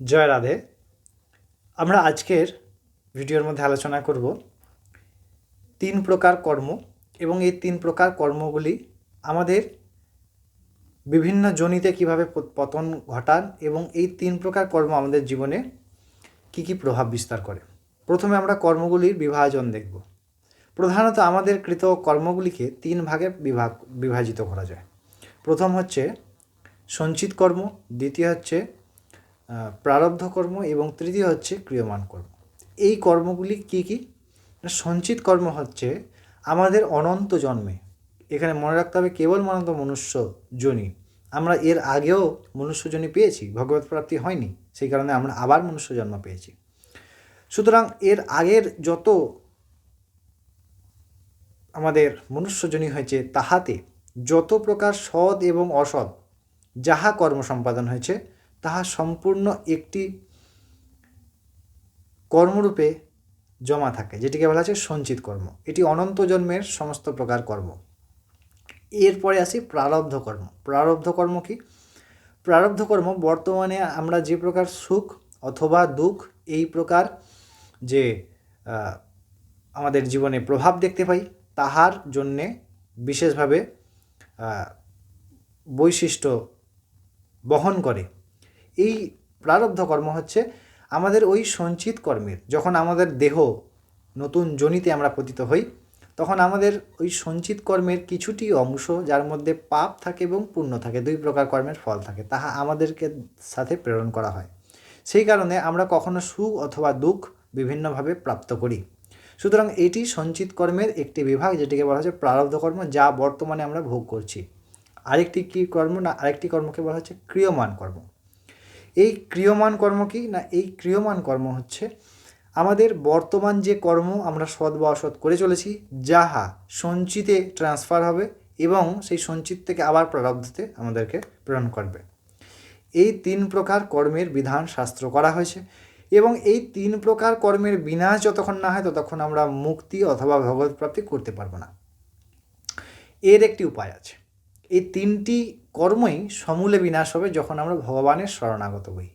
জয় রাধে। আমরা আজকের ভিডিওর মধ্যে আলোচনা করব তিন প্রকার কর্ম এবং এই তিন প্রকার কর্মগুলি আমাদের বিভিন্ন জনিতে কীভাবে পতন ঘটান এবং এই তিন প্রকার কর্ম আমাদের জীবনে কি কি প্রভাব বিস্তার করে। প্রথমে আমরা কর্মগুলির বিভাজন দেখব। প্রধানত আমাদের কৃত কর্মগুলিকে তিন ভাগে বিভাগ, বিভাজিত করা যায়। প্রথম হচ্ছে সঞ্চিত কর্ম, দ্বিতীয় হচ্ছে প্রারব্ধ কর্ম এবং তৃতীয় হচ্ছে ক্রিয়মান কর্ম। এই কর্মগুলি কি কি? সঞ্চিত কর্ম হচ্ছে আমাদের অনন্ত জন্মে। এখানে মনে রাখতে হবে, কেবল মানত মনুষ্য জনি। আমরা এর আগেও মনুষ্য জনি পেয়েছি, ভগবত প্রাপ্তি হয়নি, সেই কারণে আমরা আবার মনুষ্য জন্ম পেয়েছি। সুতরাং এর আগের যত আমাদের মনুষ্যজনী হয়েছে, তাহাতে যত প্রকার সৎ এবং অসৎ, যাহা কর্ম সম্পাদন হয়েছে তাহা সম্পূর্ণ একটি কর্মরূপে জমা থাকে, যেটিকে বলা হচ্ছে সঞ্চিত কর্ম। এটি অনন্ত জন্মের সমস্ত প্রকার কর্ম। এরপরে আসি প্রারব্ধ কর্ম। প্রারব্ধ কর্ম কি? প্রারব্ধ কর্ম বর্তমানে আমরা যে প্রকার সুখ অথবা দুঃখ, এই প্রকার যে আমাদের জীবনে প্রভাব দেখতে পাই, তাহার জন্যে বিশেষভাবে বৈশিষ্ট্য বহন করে। এই প্রারব্ধ কর্ম হচ্ছে আমাদের ওই সঞ্চিত কর্মের। যখন আমাদের দেহ নতুন জনিতে আমরা পতিত হই, তখন আমাদের ওই সঞ্চিত কর্মের কিছুটি অংশ যার মধ্যে পাপ থাকে এবং পুণ্য থাকে, দুই প্রকার কর্মের ফল থাকে, তাহা আমাদেরকে সাথে প্রেরণ করা হয়। সেই কারণে আমরা কখনো সুখ অথবা দুঃখ বিভিন্নভাবে প্রাপ্ত করি। সুতরাং এটি সঞ্চিত কর্মের একটি বিভাগ যেটিকে বলা হচ্ছে প্রারব্ধ কর্ম, যা বর্তমানে আমরা ভোগ করছি। আরেকটি কি কর্ম না, আরেকটি কর্মকে বলা হচ্ছে ক্রিয়মান কর্ম। এই ক্রিয়মান কর্ম কি না এই ক্রিয়মান কর্ম হচ্ছে আমাদের বর্তমান যে কর্ম আমরা সৎ বা অসৎ করে চলেছি, যাহা সঞ্চিতে ট্রান্সফার হবে এবং সেই সঞ্চিত থেকে আবার প্রারব্ধতে আমাদেরকে প্রেরণ করবে। এই তিন প্রকার কর্মের বিধান শাস্ত্র করা হয়েছে এবং এই তিন প্রকার কর্মের বিনাশ যতক্ষণ না হয় ততক্ষণ আমরা মুক্তি অথবা ভগবত প্রাপ্তি করতে পারব না। এর একটি উপায় আছে। এই তিনটি কর্মই সমূলে বিনাশ হবে যখন আমরা ভগবানের শরণাগত হই।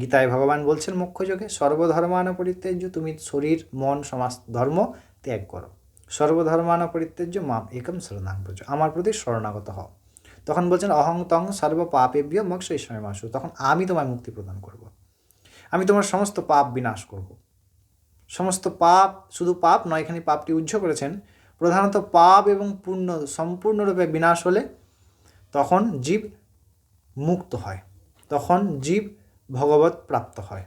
গীতায় ভগবান বলছেন মুখ্য যোগে সর্বধর্মান পরিত্যাজ্য তুমি শরীর, মন, সমাজ, ধর্ম ত্যাগ করো। সর্বধর্মান পরিত্যাজ্য মাম একম শরণাং ব্রজ, আমার প্রতি শরণাগত হও। তখন বলছেন, অহং তং সর্ব পাপেভ্য মক্ষ ঈশ্বর মাসু তখন আমি তোমায় মুক্তি প্রদান করব। আমি তোমার সমস্ত পাপ বিনাশ করব। সমস্ত পাপ, শুধু পাপ নয়, এখানে পাপটি উজ্জ্ব করেছেন। প্রধানত পাপ এবং পুণ্য সম্পূর্ণরূপে বিনাশ হলে তখন জীব মুক্ত হয়, তখন জীব ভগবত প্রাপ্ত হয়।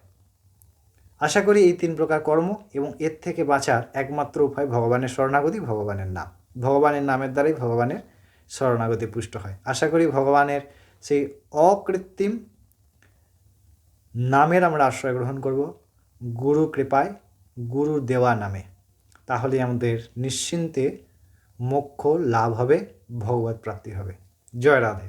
আশা করি এই তিন প্রকার কর্ম এবং এর থেকে বাঁচার একমাত্র উপায় ভগবানের শরণাগতি, ভগবানের নাম। ভগবানের নামের দ্বারাই ভগবানের শরণাগতি পুষ্ট হয়। আশা করি ভগবানের সেই অকৃত্রিম নামের আমরা আশ্রয় গ্রহণ করব, গুরু কৃপায় গুরু দেওয়া নামে। তাহলে আমাদের নিশ্চিন্তে মোক্ষ লাভ হবে ভগবত প্রাপ্তি হবে। জয় রাধে।